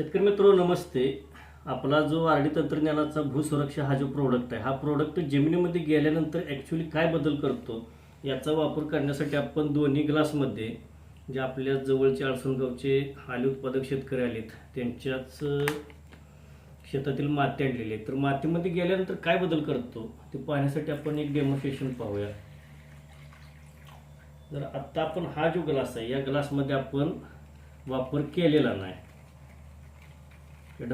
शेतकरी मित्र नमस्ते. आपला जो आर डी तंत्रज्ञानाचा भूसुरक्षा हा जो प्रोडक्ट आहे हा प्रोडक्ट जमिनीमध्ये गेल्यानंतर ॲक्च्युली काय बदल करतो याचा वापर करण्यासाठी आपण दोन्ही ग्लासमध्ये जे आपल्या जवळचे अडसणगावचे आले उत्पादक शेतकरी आलेत त्यांच्याच शेतातील माती आणलेली आहे तर मातीमध्ये गेल्यानंतर काय बदल करतो ते पाहण्यासाठी आपण एक डेमॉन्स्ट्रेशन पाहूया. जर आत्ता आपण हा जो ग्लास आहे या ग्लासमध्ये आपण वापर केलेला नाही. या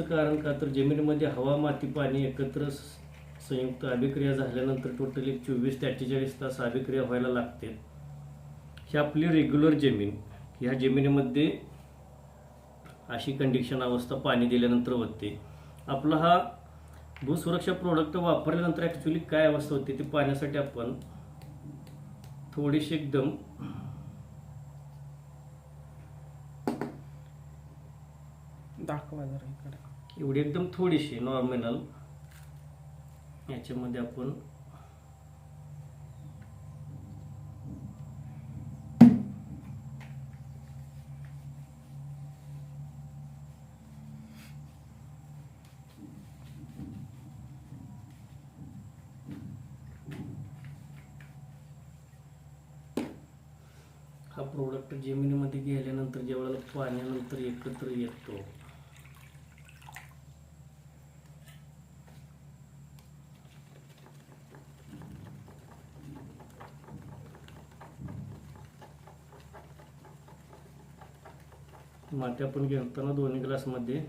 कारण का तर जमिनीमध्ये हवा माती पाणी एकत्र स- संयुक्त अभिक्रिया झाल्यानंतर टोटल एक चोवीस ते अठ्ठेचाळीस तास अभिक्रिया व्हायला लागते. ही आपली रेग्युलर जमीन ह्या जमिनीमध्ये अशी कंडिशन अवस्था पाणी दिल्यानंतर होते. आपला हा भूसुरक्षा प्रोडक्ट वापरल्यानंतर ॲक्च्युली काय अवस्था होते ते पाहण्यासाठी आपण थोडीशी एकदम दाखवा जरा इकडे. एवढी एकदम थोडीशी नॉर्मिनल याच्यामध्ये आपण हा प्रोडक्ट जमिनीमध्ये गेल्यानंतर ज्यावेळेला पाण्यानंतर एकत्र येतो माती आपण घेताना दोन्ही ग्लासमध्ये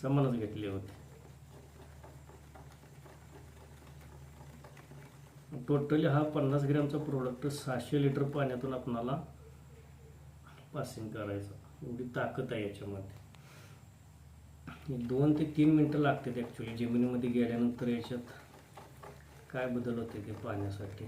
समानच घेतले होते. टोटली हा पन्नास ग्रॅमचा प्रोडक्ट सहाशे लिटर पाण्यातून आपणाला पासिंग करायचं. एवढी ताकद आहे याच्यामध्ये. दोन ते तीन मिनटं लागतात ॲक्च्युली जमिनीमध्ये गेल्यानंतर याच्यात काय बदल होते ते पाहण्यासाठी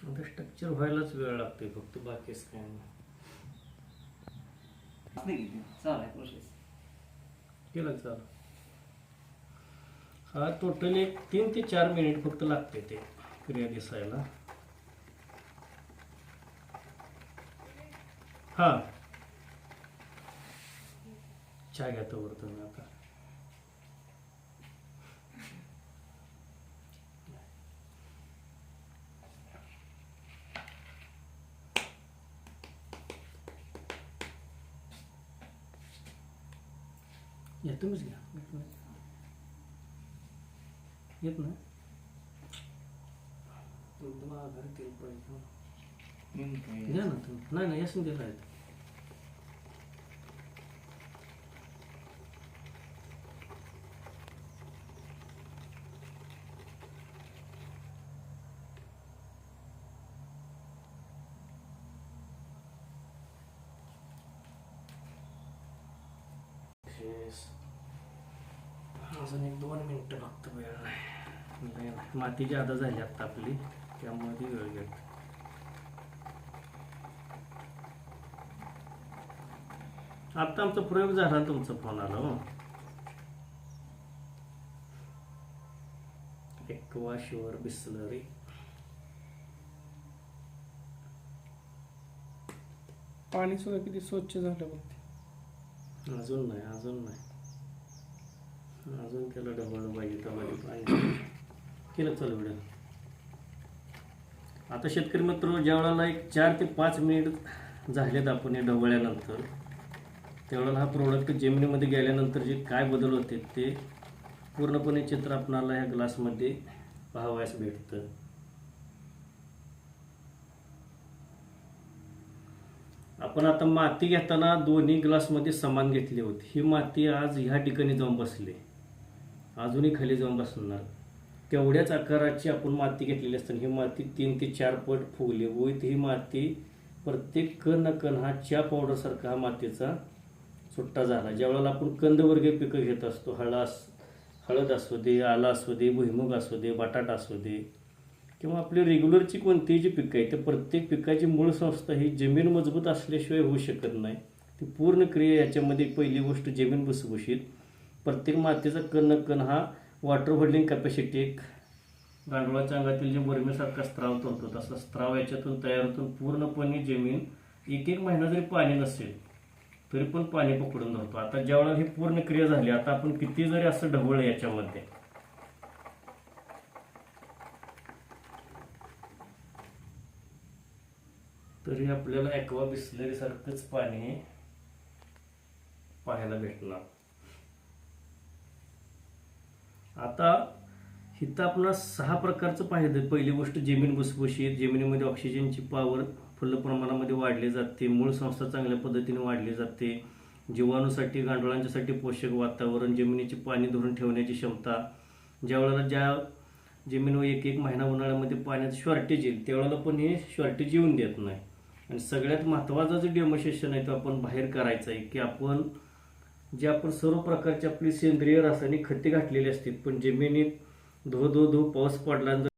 आता स्ट्रक्चर व्हायलाच वेळ लागतोय फक्त बाकीच काय प्रोसेस केलं चाल. हा टोटल एक तीन ते चार मिनिट फक्त लागते ते क्रिया दिसायला. हा. चहा घ्या तोवर तुम्ही आता. या तुम्हीच घ्या. येत ना एकदम आधार तेल पाहिजे घ्या ना तुम्ही नाही नाही यासून दिला आहे Yes. अजून एक दोन मिनिटं लागतं वेळ. माती जादा झाली आता आपली त्यामुळे ती वेळ घेत आता आमचा प्रयोग झाला तुमचा फोन आला हो. Aquasure Bisleri. पाणी सुद्धा किती स्वच्छ झालं बघ अजून नाही अजून नाही. अजून त्याला डबल पाहिजे डबल पाहिजे. केलं चालू व्हिडिओ आता शेतकरी मित्र ज्या वेळेला एक चार ते पाच मिनिट झालेत आपण या डबळ्यानंतर त्यावेळेला हा प्रोडक्ट जमिनीमध्ये गेल्यानंतर जे काय बदल होते ते पूर्णपणे चित्र आपणाला ह्या ग्लासमध्ये पाहावयास भेटतं. आपण आता माती घेताना दोन्ही ग्लासमध्ये समान घेतली होती. ही माती आज ह्या ठिकाणी जाऊन बसली. अजूनही खाली जाऊन बसणार. तेवढ्याच आकाराची आपण माती घेतलेली असताना ही माती तीन ते चार पट फुगली. विथ ही माती प्रत्येक कण कण हा च्या पावडरसारखा हा मातीचा सुट्टा झाला. ज्यावेळेला आपण कंदवर्गीय पिकं घेत असतो हळास हळद असू दे आला असू दे भुईमुग असू दे बटाटा असू दे किंवा आपली रेग्युलरची कोणतीही जी पिकं आहे तर प्रत्येक पिकाची मूळ संस्था ही जमीन मजबूत असल्याशिवाय होऊ शकत नाही. ती पूर्ण क्रिया याच्यामध्ये पहिली गोष्ट जमीन भुसभुशीत प्रत्येक मातीचा कण कण हा वॉटर होल्डिंग कॅपॅसिटी एक. गांडुळाच्या अंगातील जे वर्मीसारखा स्त्राव करतो तसा स्त्राव याच्यातून तयार होतून पूर्णपणे जमीन एक एक महिना जरी पाणी नसेल तरी पण पाणी पकडून धरतो. आता ज्यावेळेला ही पूर्ण क्रिया झाली आता आपण किती जरी असं ढवळ याच्यामध्ये. तरी आपल्याला ॲक्वा बिस्लरीसारखंच पाणी पाहायला भेटणार. आता इथं आपण सहा प्रकारचं पाहिलं पहिली गोष्ट जमीन भुसभुशीत जमिनीमध्ये ऑक्सिजनची पावर फुल्ल प्रमाणामध्ये वाढली जाते मूळ संस्था चांगल्या पद्धतीने वाढली जाते. जीवाणूसाठी गांडुळांच्यासाठी पोषक वातावरण जमिनीचे पाणी धरून ठेवण्याची क्षमता. ज्या वेळेला ज्या जमिनीवर एक एक महिना उन्हाळ्यामध्ये पाण्याचं शॉर्टेज येईल त्यावेळेला पण हे शॉर्टेज येऊन देत नाही. आणि सगळ्यात महत्त्वाचा जो डेमोन्स्ट्रेशन आहे तो आपण बाहेर करायचं आहे की आपण जे आपण सर्व प्रकारची आपली सेंद्रिय रासायनिक खते घातलेली असतील पण जमिनीत धो धो धो पाऊस पडल्यानंतर